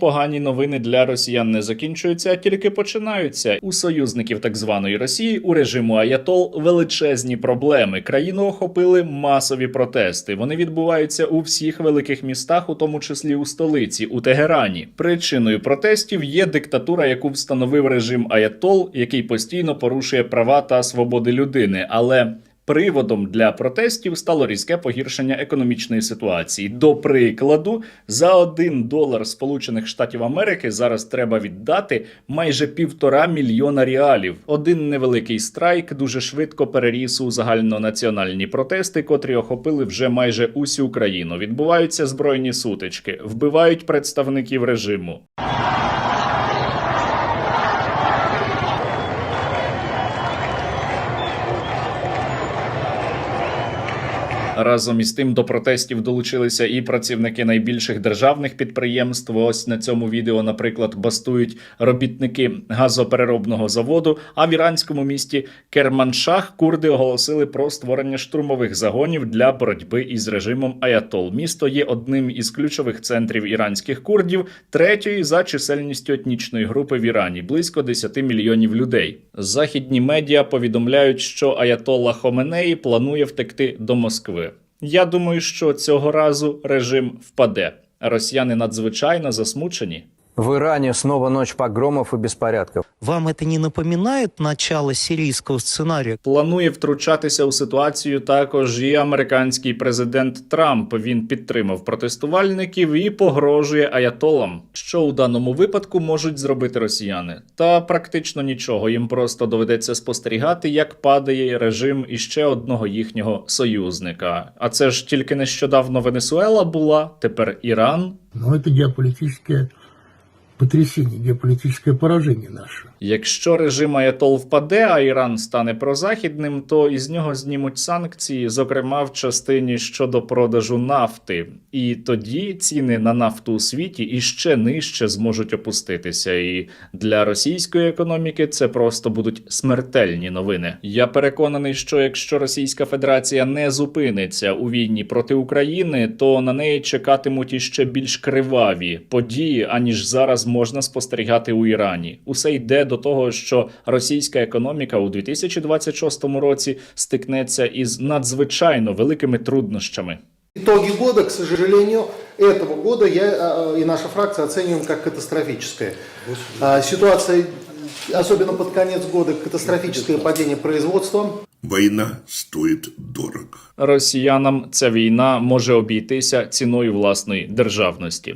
Погані новини для росіян не закінчуються, а тільки починаються. У союзників так званої Росії у режиму Аятол величезні проблеми. Країну охопили масові протести. Вони відбуваються у всіх великих містах, у тому числі у столиці, у Тегерані. Причиною протестів є диктатура, яку встановив режим Аятол, який постійно порушує права та свободи людини. Але Приводом для протестів стало різке погіршення економічної ситуації. До прикладу, за один долар Сполучених Штатів Америки зараз треба віддати майже півтора мільйона реалів. Один невеликий страйк дуже швидко переріс у загальнонаціональні протести, котрі охопили вже майже усю країну. Відбуваються збройні сутички, вбивають представників режиму. Разом із тим до протестів долучилися і працівники найбільших державних підприємств. Ось на цьому відео, наприклад, бастують робітники газопереробного заводу. А в іранському місті Керманшах курди оголосили про створення штурмових загонів для боротьби із режимом Аятол. Місто є одним із ключових центрів іранських курдів, третьої за чисельністю етнічної групи в Ірані близько 10 мільйонів людей. Західні медіа повідомляють, що Аятолла Хоменеї планує втекти до Москви. Я думаю, що цього разу режим впаде. Росіяни надзвичайно засмучені. В Иране снова ночь погромов и беспорядков. Вам это не напоминает начало сирийского сценария? Планує втручатися у ситуацію також і американський президент Трамп. Він підтримав протестувальників і погрожує аятолам. Що у даному випадку можуть зробити росіяни? Та практично нічого. Їм просто доведеться спостерігати, як падає режим іще одного їхнього союзника. А це ж тільки нещодавно Венесуела була, тепер Іран. Но это геополитическое потрясение, геополитическое поражение наше. Якщо режим Аятол впаде, а Іран стане прозахідним, то із нього знімуть санкції, зокрема в частині щодо продажу нафти. І тоді ціни на нафту у світі іще нижче зможуть опуститися. І для російської економіки це просто будуть смертельні новини. Я переконаний, що якщо Російська Федерація не зупиниться у війні проти України, то на неї чекатимуть іще більш криваві події, аніж зараз можна спостерігати у Ірані. Усе йде до того, що російська економіка у 2026 році стикнеться із надзвичайно великими труднощами. Итоги года, к сожалению, этого года я э, и наша фракция оцениваем как катастрофическое. Ситуация, особенно под конец года, катастрофическое падение производства. Война стоит дорого. Росіянам ця війна може обійтися ціною власної державності.